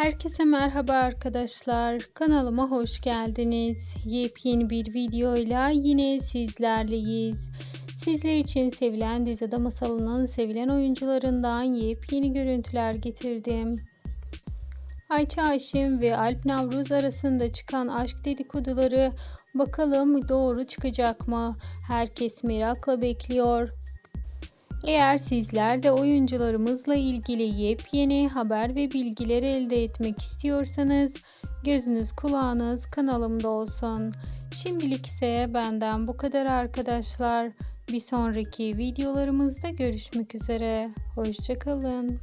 Herkese merhaba arkadaşlar. Kanalıma hoş geldiniz. Yepyeni bir videoyla yine sizlerleyiz. Sizler için sevilen dizide masalının sevilen oyuncularından yepyeni görüntüler getirdim. Ayça Aşim ve Alp Navruz arasında çıkan aşk dedikoduları bakalım doğru çıkacak mı? Herkes merakla bekliyor. Eğer sizler de oyuncularımızla ilgili yepyeni haber ve bilgiler elde etmek istiyorsanız gözünüz kulağınız kanalımda olsun. Şimdilik ise benden bu kadar arkadaşlar. Bir sonraki videolarımızda görüşmek üzere. Hoşçakalın.